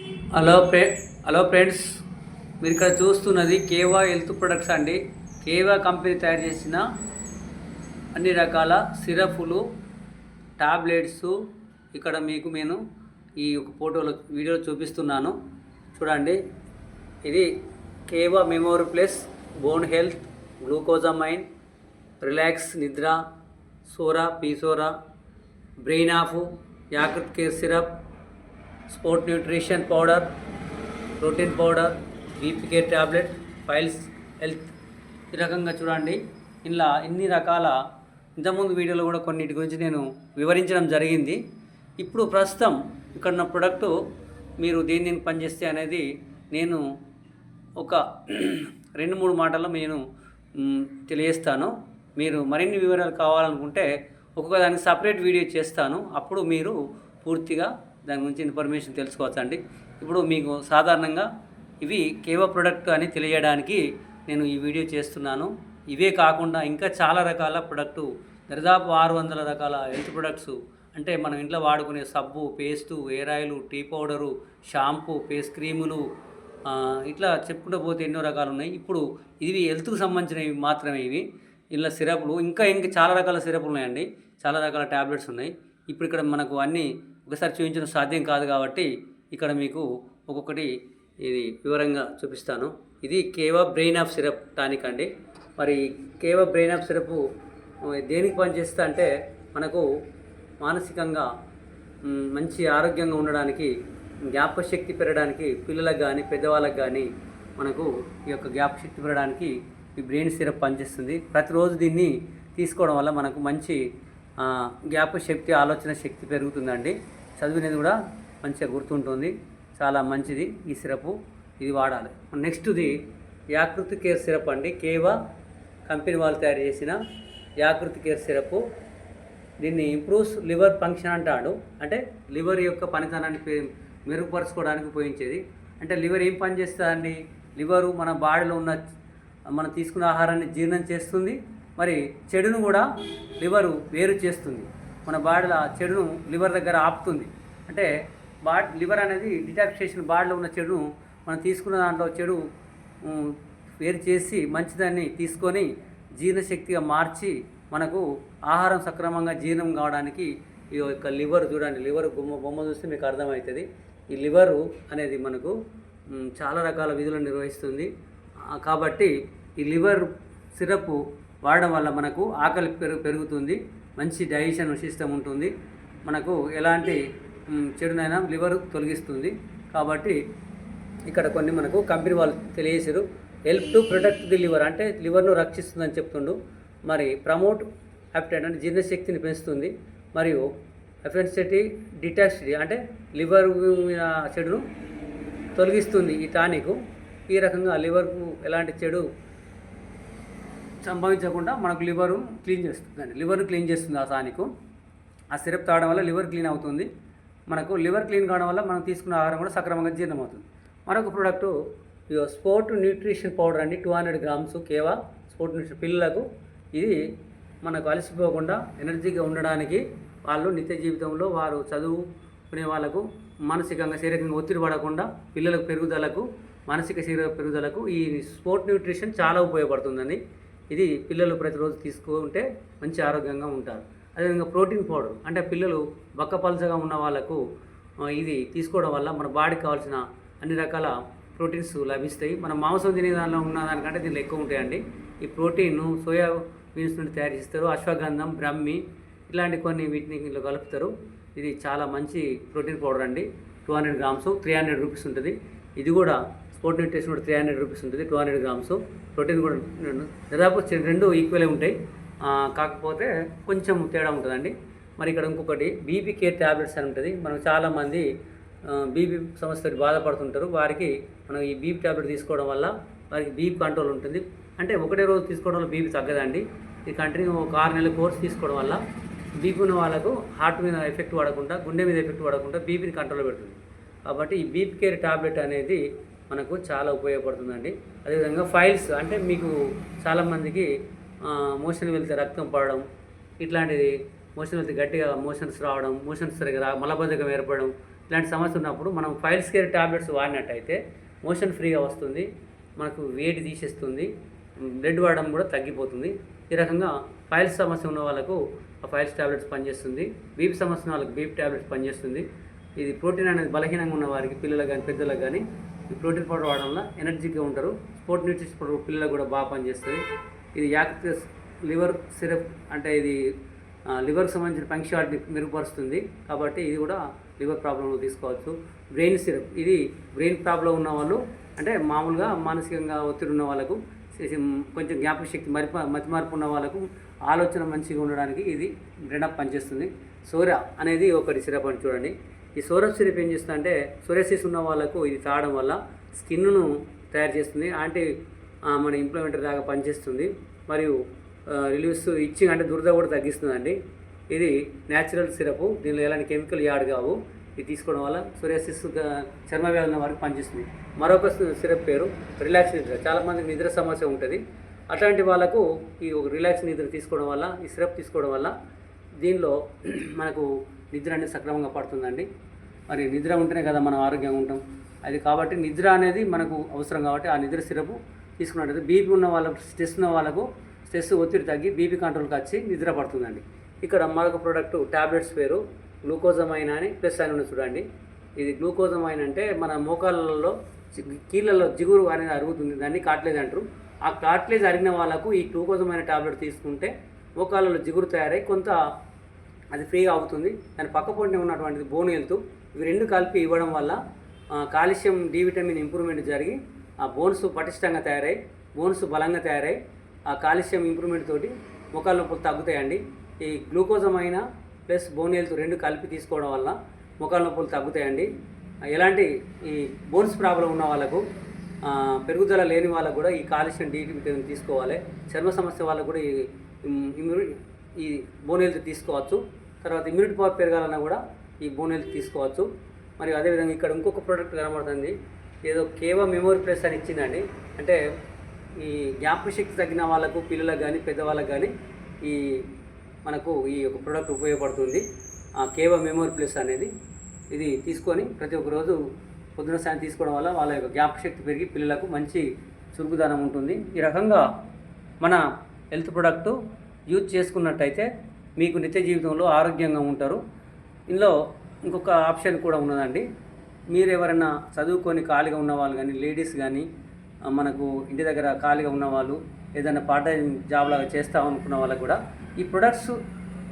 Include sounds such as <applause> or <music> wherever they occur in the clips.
Hello ఫ్రె hello friends మీరు ఇక్కడ చూస్తున్నది కేవా హెల్త్ ప్రొడక్ట్స్ అండి. కేవా కంపెనీ తయారు చేసిన అన్ని రకాల సిరప్లు టాబ్లెట్స్. ఇక్కడ మీకు నేను ఈ ఒక ఫోటోలో వీడియోలో చూపిస్తున్నాను. చూడండి ఇది Keva memory plus bone health glucosamine relax నిద్ర సోరా పీసోరా brain of Yakrit care syrup sport nutrition powder protein powder BP care tablet piles health ఈ రకంగా చూడండి. ఇలా ఇన్ని రకాల ఇంతకుముందు వీడియోలో కూడా కొన్నిటి గురించి నేను వివరించడం జరిగింది. ఇప్పుడు ప్రస్తుతం ఇక్కడ నా ప్రొడక్టు మీరు దేని దేని పనిచేస్తే అనేది నేను ఒక రెండు మూడు మాటల్లో నేను తెలియజేస్తాను. మీరు మరిన్ని వివరాలు కావాలనుకుంటే ఒక్కొక్క దానికి సపరేట్ వీడియో చేస్తాను. అప్పుడు మీరు పూర్తిగా దాని గురించి ఇన్ఫర్మేషన్ తెలుసుకోవచ్చండి. ఇప్పుడు మీకు సాధారణంగా ఇవి కేవ ప్రొడక్ట్ అని తెలియడానికి నేను ఈ వీడియో చేస్తున్నాను. ఇవే కాకుండా ఇంకా చాలా రకాల ప్రొడక్టు దరిదాపు ఆరు వందల రకాల హెల్త్ ప్రొడక్ట్స్ అంటే మనం ఇంట్లో వాడుకునే సబ్బు paste hair oil tea powder shampoo face క్రీములు ఇట్లా చెప్పుకుంటూ పోతే ఎన్నో రకాలు ఉన్నాయి. ఇప్పుడు ఇవి హెల్త్కు సంబంధించినవి మాత్రమే ఇవి. ఇలా సిరప్లు ఇంకా ఇంకా చాలా రకాల సిరప్లు ఉన్నాయండి. చాలా రకాల ట్యాబ్లెట్స్ ఉన్నాయి. ఇప్పుడు ఇక్కడ మనకు అన్నీ ఒకసారి చూపించడం సాధ్యం కాదు కాబట్టి ఇక్కడ మీకు ఒక్కొక్కటి ఇది వివరంగా చూపిస్తాను. ఇది Keva brain of syrup tonic అండి. మరి కేవా బ్రెయిన్ ఆఫ్ సిరప్ దేనికి పనిచేస్తా అంటే మనకు మానసికంగా మంచి ఆరోగ్యంగా ఉండడానికి జ్ఞాపశక్తి పెరగడానికి పిల్లలకు కానీ పెద్దవాళ్ళకి కానీ మనకు ఈ యొక్క జ్ఞాపశక్తి పెరగడానికి ఈ బ్రెయిన్ సిరప్ పనిచేస్తుంది. ప్రతిరోజు దీన్ని తీసుకోవడం వల్ల మనకు మంచి జ్ఞాపశక్తి ఆలోచన శక్తి పెరుగుతుందండి. చదివినది కూడా మంచిగా గుర్తుంటుంది. చాలా మంచిది ఈ సిరప్. ఇది వాడాలి. నెక్స్ట్ది యాకృతి కేర్ సిరప్ అండి. కేవా కంపెనీ వాళ్ళు తయారు చేసిన యాకృతి కేర్ సిరప్. దీన్ని ఇంప్రూవ్స్ లివర్ ఫంక్షన్ అంటాడు. అంటే లివర్ యొక్క పనితనాన్ని మెరుగుపరచుకోవడానికి ఉపయోగించేది. అంటే లివర్ ఏం పని చేస్తుందండి? లివరు మన బాడీలో ఉన్న మనం తీసుకున్న ఆహారాన్ని జీర్ణం చేస్తుంది. మరి చెడును కూడా లివరు వేరు చేస్తుంది. మన బాడీలో ఆ చెడును లివర్ దగ్గర ఆపుతుంది. అంటే బా లివర్ అనేది డిటాక్సేషన్ చేసిన బాడీలో ఉన్న చెడును మనం తీసుకున్న దాంట్లో చెడు వేరు చేసి మంచిదాన్ని తీసుకొని జీర్ణశక్తిగా మార్చి మనకు ఆహారం సక్రమంగా జీర్ణం కావడానికి ఈ యొక్క లివర్ చూడండి లివర్ బొమ్మ బొమ్మ చూస్తే మీకు అర్థమవుతుంది. ఈ లివరు అనేది మనకు చాలా రకాల విధులను నిర్వహిస్తుంది. కాబట్టి ఈ లివర్ సిరప్ వాడడం వల్ల మనకు ఆకలి పెరుగు పెరుగుతుంది. మంచి డైజెషన్ సిస్టమ్ ఉంటుంది. మనకు ఎలాంటి చెడునైనా లివర్ తొలగిస్తుంది. కాబట్టి ఇక్కడ కొన్ని మనకు కంపెనీ వాళ్ళు తెలియజేశారు. Help to protect the liver అంటే లివర్ను రక్షిస్తుందని చెప్తుండు. మరి ప్రమోట్ హ్యాప్టైట్ అంటే జీర్ణశక్తిని పెంచుతుంది. మరియు ఎఫెన్సిటీ డిటాక్సిటీ అంటే లివర్ చెడును తొలగిస్తుంది ఈ టానిక్. ఈ రకంగా లివర్కు ఎలాంటి చెడు సంభవించకుండా మనకు లివరు క్లీన్ చేస్తుంది లివర్ను క్లీన్ చేస్తుంది ఆ సానికు. ఆ సిరప్ తాగడం వల్ల లివర్ క్లీన్ అవుతుంది. మనకు లివర్ క్లీన్ కావడం వల్ల మనం తీసుకున్న ఆహారం కూడా సక్రమంగా జీర్ణం అవుతుంది మరొక ప్రోడక్ట్ స్పోర్ట్ న్యూట్రిషన్ పౌడర్ అండి. Two hundred grams Keva sport nutrition పిల్లలకు. ఇది మనకు అలసిపోకుండా ఎనర్జీగా ఉండడానికి వాళ్ళు నిత్య జీవితంలో వారు చదువుకునే వాళ్ళకు మానసికంగా శారీరకంగా ఒత్తిడి పడకుండా పిల్లలకు పెరుగుదలకు మానసిక శరీర పెరుగుదలకు ఈ స్పోర్ట్ న్యూట్రిషన్ చాలా ఉపయోగపడుతుందండి. ఇది పిల్లలు ప్రతిరోజు తీసుకుంటే మంచి ఆరోగ్యంగా ఉంటారు. అదేవిధంగా ప్రోటీన్ పౌడర్ అంటే పిల్లలు బక్క బక్కపలచగా ఉన్న వాళ్ళకు ఇది తీసుకోవడం వల్ల మన బాడీకి కావాల్సిన అన్ని రకాల ప్రోటీన్స్ లభిస్తాయి. మన మాంసం తినే దానిలో ఉన్న దానికంటే దీనిలో ఎక్కువ ఉంటాయండి. ఈ ప్రోటీన్ సోయా బీన్స్ నుండి తయారు చేస్తారు. అశ్వగంధం బ్రహ్మి ఇలాంటి కొన్ని వీటిని ఇందులో కలుపుతారు. ఇది చాలా మంచి ప్రోటీన్ పౌడర్ అండి. Two hundred grams three hundred rupees ఉంటుంది. ఇది కూడా స్పోర్ట్ న్యూట్రిషన్ కూడా త్రీ హండ్రెడ్ రూపీస్ ఉంటుంది టూ హండ్రెడ్ గ్రామ్స్ ప్రోటీన్ కూడా దాదాపు రెండు ఈక్వలే ఉంటాయి. కాకపోతే కొంచెం తేడా ఉంటుందండి. మరి ఇక్కడ ఇంకొకటి బీపీ కేర్ ట్యాబ్లెట్స్ అని ఉంటుంది. మనం చాలామంది బీపీ సమస్యతో బాధపడుతుంటారు. వారికి మనం ఈ బీపీ ట్యాబ్లెట్ తీసుకోవడం వల్ల వారికి బీపీ కంట్రోల్ ఉంటుంది. అంటే ఒకటే రోజు తీసుకోవడం వల్ల బీపీ తగ్గదండి. ఇది కంటిన్యూ ఒక ఆరు నెలల కోర్స్ తీసుకోవడం వల్ల బీపీ ఉన్న వాళ్ళకు హార్ట్ మీద ఎఫెక్ట్ పడకుండా గుండె మీద ఎఫెక్ట్ పడకుండా బీపీని కంట్రోల్ పెడుతుంది. కాబట్టి ఈ బీపీ కేర్ టాబ్లెట్ అనేది మనకు చాలా ఉపయోగపడుతుందండి. అదేవిధంగా ఫైల్స్ అంటే మీకు చాలామందికి మోషన్ వెళ్తే రక్తం పడడం ఇట్లాంటిది మోషన్ వెళ్తే గట్టిగా మోషన్స్ రావడం మోషన్స్ సరిగ్గా రా మలబద్ధకం ఏర్పడడం ఇలాంటి సమస్య ఉన్నప్పుడు మనం ఫైల్స్ కేర్ టాబ్లెట్స్ వాడినట్టయితే మోషన్ ఫ్రీగా వస్తుంది మనకు వేడి తీసేస్తుంది బ్లడ్ వాడడం కూడా తగ్గిపోతుంది. ఈ రకంగా ఫైల్స్ సమస్య ఉన్న వాళ్ళకు ఆ ఫైల్స్ టాబ్లెట్స్ పనిచేస్తుంది. బీపీ సమస్య ఉన్న వాళ్ళకి బీపీ టాబ్లెట్స్ పనిచేస్తుంది. ఇది ప్రోటీన్ అనేది బలహీనంగా ఉన్న వారికి పిల్లలకు కానీ పెద్దలకు కానీ ఈ ప్రోటీన్ పౌడర్ వాడడం వల్ల ఎనర్జీగా ఉంటారు. స్పోర్ట్ న్యూట్రిషన్ పౌడర్ పిల్లలకు కూడా బాగా పనిచేస్తుంది. ఇది యాక్టివ్ లివర్ సిరప్ అంటే ఇది లివర్కి సంబంధించిన పంక్చువాలిటీ మెరుగుపరుస్తుంది. కాబట్టి ఇది కూడా లివర్ ప్రాబ్లంలో తీసుకోవచ్చు. బ్రెయిన్ సిరప్ ఇది బ్రెయిన్ ప్రాబ్లం ఉన్న వాళ్ళు అంటే మామూలుగా మానసికంగా ఒత్తిడి ఉన్న వాళ్ళకు కొంచెం జ్ఞాపక శక్తి మరి మతి మార్పు ఉన్న వాళ్ళకు ఆలోచన మంచిగా ఉండడానికి ఇది బ్రెండప్ పనిచేస్తుంది. సోరా అనేది ఒకటి సిరప్ అని చూడండి. ఈ సోరప్ సిరప్ ఏం చేస్తుంది అంటే సోరసిస్ ఉన్న వాళ్ళకు ఇది తాగడం వల్ల స్కిన్ను తయారు చేస్తుంది అంటే మన ఇంప్లిమెంటర్ దాకా పనిచేస్తుంది మరియు రిలీవ్స్ ఇచ్చింగ్ అంటే దురద కూడా తగ్గిస్తుందండి. ఇది న్యాచురల్ సిరప్ దీనిలో ఎలాంటి కెమికల్ యాడ్ కావు. ఇది తీసుకోవడం వల్ల సోరియాసిస్ చర్మ వ్యాధి ఉన్న వారికి పనిచేస్తుంది. మరొక సిరప్ పేరు రిలాక్స్ నిద్ర. చాలామందికి నిద్ర సమస్య ఉంటుంది. అట్లాంటి వాళ్ళకు ఈ ఒక రిలాక్స్ నిద్ర తీసుకోవడం వల్ల ఈ సిరప్ తీసుకోవడం వల్ల దీనిలో <clears throat> మనకు నిద్ర అనేది సక్రమంగా పడుతుందండి. మరి నిద్ర ఉంటేనే కదా మనం ఆరోగ్యంగా ఉంటాం. అది కాబట్టి నిద్ర అనేది మనకు అవసరం కాబట్టి ఆ నిద్ర సిరపు తీసుకున్నట్టయితే బీపీ ఉన్న వాళ్ళకు స్ట్రెస్ ఉన్న వాళ్ళకు స్ట్రెస్ ఒత్తిడి తగ్గి బీపీ కంట్రోల్కి వచ్చి నిద్ర పడుతుందండి. ఇక్కడ మరొక ప్రోడక్ట్ ట్యాబ్లెట్స్ పేరు గ్లూకోజమైన్ అని ప్లస్ అని చూడండి. ఇది గ్లూకోజమైన్ అంటే మన మోకాళ్ళలో కీళ్ళలో జిగురు అనేది అరుగుతుంది. దాన్ని కాట్లేజ్ అంటారు. ఆ కాట్లేజ్ అరిగిన వాళ్ళకు ఈ గ్లూకోజమైన ట్యాబ్లెట్ తీసుకుంటే మోకాళ్ళలో జిగురు తయారై కొంత అది ఫ్రీగా అవుతుంది. దాని పక్క పొంటి ఉన్నటువంటిది బోన్ హెల్త్ ఇవి రెండు కలిపి ఇవ్వడం వల్ల కాల్షియం డి విటమిన్ ఇంప్రూవ్మెంట్ జరిగి ఆ బోన్స్ పటిష్టంగా తయారై బోన్స్ బలంగా తయారై ఆ కాల్షియం ఇంప్రూవ్మెంట్ తోటి మొక్కల నొప్పులు తగ్గుతాయండి. ఈ గ్లూకోజమైన ప్లస్ బోన్ హెల్త్ రెండు కలిపి తీసుకోవడం వల్ల మొక్కల నొప్పులు తగ్గుతాయండి. ఎలాంటి ఈ బోన్స్ ప్రాబ్లం ఉన్న వాళ్ళకు పెరుగుదల లేని వాళ్ళకు కూడా ఈ కాల్షియం డి విటమిన్ తీసుకోవాలి. చర్మ సమస్య వాళ్ళకు కూడా ఈ ఈ బోన్ హెల్త్ తీసుకోవచ్చు. తర్వాత ఇమ్యూనిటీ పవర్ పెరగాలన్నా కూడా ఈ బోన్ హెల్త్ తీసుకోవచ్చు. మరియు అదేవిధంగా ఇక్కడ ఇంకొక ప్రోడక్ట్ కనబడుతుంది. ఏదో కేవా మెమోరీ ప్లస్ అని ఇచ్చిందండి. అంటే ఈ జ్ఞాపక శక్తి తగ్గిన వాళ్ళకు పిల్లలకు కానీ పెద్దవాళ్ళకు కానీ ఈ మనకు ఈ యొక్క ప్రోడక్ట్ ఉపయోగపడుతుంది. ఆ కేవా మెమోరీ ప్లస్ అనేది ఇది తీసుకొని ప్రతి ఒక్క రోజు పొద్దున సాయం తీసుకోవడం వల్ల వాళ్ళ యొక్క జ్ఞాపక శక్తి పెరిగి పిల్లలకు మంచి చురుకుదనం ఉంటుంది. ఈ రకంగా మన హెల్త్ ప్రోడక్ట్ యూజ్ చేసుకున్నట్టయితే మీకు నిత్య జీవితంలో ఆరోగ్యంగా ఉంటారు. ఇందులో ఇంకొక ఆప్షన్ కూడా ఉన్నదండి. మీరు ఎవరైనా చదువుకొని ఖాళీగా ఉన్న వాళ్ళు కానీ లేడీస్ కానీ మనకు ఇంటి దగ్గర ఖాళీగా ఉన్నవాళ్ళు ఏదైనా పార్ట్ టైం జాబ్ లాగా చేస్తాం అనుకున్న వాళ్ళకు కూడా ఈ ప్రొడక్ట్స్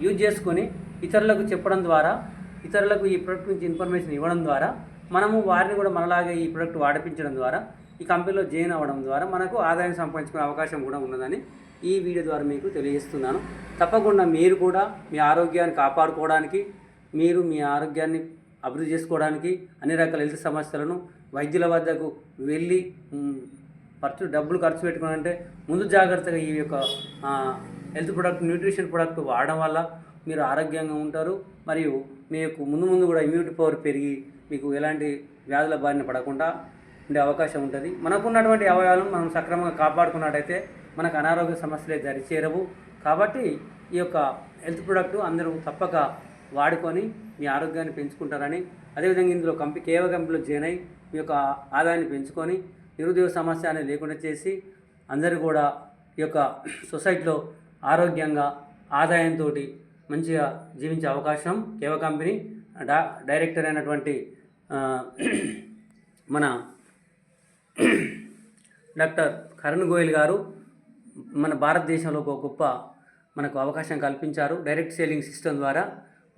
యూజ్ చేసుకొని ఇతరులకు చెప్పడం ద్వారా ఇతరులకు ఈ ప్రొడక్ట్ గురించి ఇన్ఫర్మేషన్ ఇవ్వడం ద్వారా మనము వారిని కూడా మనలాగే ఈ ప్రొడక్ట్ వాడిపించడం ద్వారా ఈ కంపెనీలో జాయిన్ అవ్వడం ద్వారా మనకు ఆదాయం సంపాదించుకునే అవకాశం కూడా ఉన్నదని ఈ వీడియో ద్వారా మీకు తెలియజేస్తున్నాను. తప్పకుండా మీరు కూడా మీ ఆరోగ్యాన్ని కాపాడుకోవడానికి మీరు మీ ఆరోగ్యాన్ని అభివృద్ధి చేసుకోవడానికి అన్ని రకాల హెల్త్ సమస్యలను వైద్యుల వద్దకు వెళ్ళి ఖర్చు డబ్బులు ఖర్చు పెట్టుకోవాలంటే ముందు జాగ్రత్తగా ఈ యొక్క హెల్త్ ప్రొడక్ట్ న్యూట్రిషన్ ప్రొడక్ట్ వాడడం వల్ల మీరు ఆరోగ్యంగా ఉంటారు. మరియు మీకు ముందు ముందు కూడా ఇమ్యూనిటీ పవర్ పెరిగి మీకు ఎలాంటి వ్యాధుల బారిన పడకుండా ఉండే అవకాశం ఉంటుంది. మనకున్నటువంటి అవయవాలను మనం సక్రమంగా కాపాడుకున్నట్టయితే మనకు అనారోగ్య సమస్యలే దరిచేరవు కాబట్టి ఈ యొక్క హెల్త్ ప్రోడక్ట్ అందరూ తప్పక వాడుకొని మీ ఆరోగ్యాన్ని పెంచుకుంటారని అదేవిధంగా ఇందులో కంపెనీ కేవ కంపెనీలో జాయిన్ అయి మీ యొక్క ఆదాయాన్ని పెంచుకొని నిరుద్యోగ సమస్య అనేది లేకుండా చేసి అందరూ కూడా ఈ యొక్క సొసైటీలో ఆరోగ్యంగా ఆదాయంతో మంచిగా జీవించే అవకాశం కేవ కంపెనీ డా డైరెక్టర్ అయినటువంటి మన డాక్టర్ కరణ్ గోయల్ గారు మన భారతదేశంలో ఒక గొప్ప మనకు అవకాశం కల్పించారు. డైరెక్ట్ సేలింగ్ సిస్టమ్ ద్వారా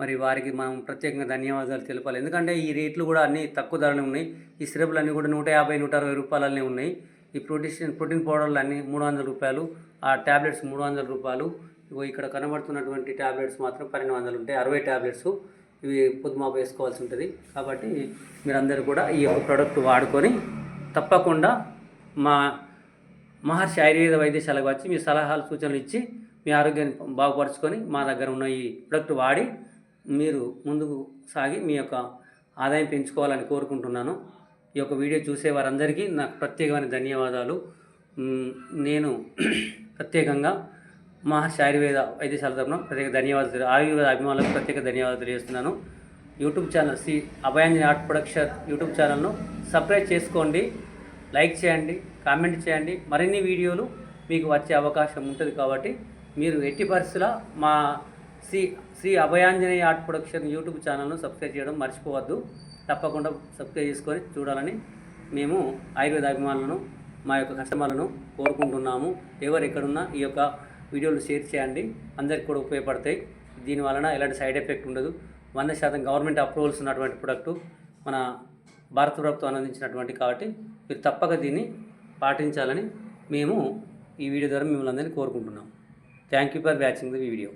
మరి వారికి మనం ప్రత్యేకంగా ధన్యవాదాలు తెలపాలి. ఎందుకంటే ఈ రేట్లు కూడా అన్నీ తక్కువ ధరలు ఉన్నాయి. ఈ సిరప్లు అన్నీ కూడా నూట యాభై నూట అరవై రూపాయలనే ఉన్నాయి. ఈ ప్రోటీన్ ప్రోటీన్ పౌడర్లు అన్నీ మూడు వందల రూపాయలు. ఆ ట్యాబ్లెట్స్ మూడు వందల రూపాయలు. ఇగో ఇక్కడ కనబడుతున్నటువంటి ట్యాబ్లెట్స్ మాత్రం పన్నెండు వందలు ఉంటాయి. అరవై ట్యాబ్లెట్స్ ఇవి పొద్దుమాపు వేసుకోవాల్సి ఉంటుంది. కాబట్టి మీరందరూ కూడా ఈ యొక్క ప్రోడక్ట్ వాడుకొని తప్పకుండా మా మహర్షి ఆయుర్వేద వైద్యశాలకు వచ్చి మీ సలహాలు సూచనలు ఇచ్చి మీ ఆరోగ్యాన్ని బాగుపరుచుకొని మా దగ్గర ఉన్న ఈ ప్రొడక్ట్ వాడి మీరు ముందుకు సాగి మీ యొక్క ఆదాయం పెంచుకోవాలని కోరుకుంటున్నాను. ఈ యొక్క వీడియో చూసే వారందరికీ నాకు ప్రత్యేకమైన ధన్యవాదాలు. నేను ప్రత్యేకంగా మహర్షి ఆయుర్వేద వైద్యశాల తరఫున ప్రత్యేక ధన్యవాదాలు ఆయుర్వేద అభిమానులకు ప్రత్యేక ధన్యవాదాలు తెలియజేస్తున్నాను. యూట్యూబ్ ఛానల్ సి అభయాంజని ఆర్ట్ ప్రొడక్షన్ యూట్యూబ్ ఛానల్ను సబ్స్క్రైబ్ చేసుకోండి. లైక్ చేయండి కామెంట్ చేయండి. మరిన్ని వీడియోలు మీకు వచ్చే అవకాశం ఉంటుంది కాబట్టి మీరు ఎట్టి పరిస్థితుల మా Sri Sri Abhayanjaneya art production YouTube ఛానల్ను సబ్స్క్రైబ్ చేయడం మర్చిపోవద్దు. తప్పకుండా సబ్స్క్రైబ్ చేసుకొని చూడాలని మేము ఆయుర్వేద అభిమానులను మా యొక్క కస్టమర్లను కోరుకుంటున్నాము. ఎవరు ఎక్కడున్నా ఈ యొక్క వీడియోలు షేర్ చేయండి. అందరికి కూడా ఉపయోగపడతాయి. దీని వలన ఎలాంటి సైడ్ ఎఫెక్ట్ ఉండదు. వంద శాతం గవర్నమెంట్ అప్రూవల్స్ ఉన్నటువంటి ప్రొడక్టు మన భారత ప్రభుత్వం అందించినటువంటి కాబట్టి మీరు తప్పక దీన్ని పాటించాలని మేము ఈ వీడియో ద్వారా మిమ్మల్ని అందరినీ కోరుకుంటున్నాం. Thank you for watching the video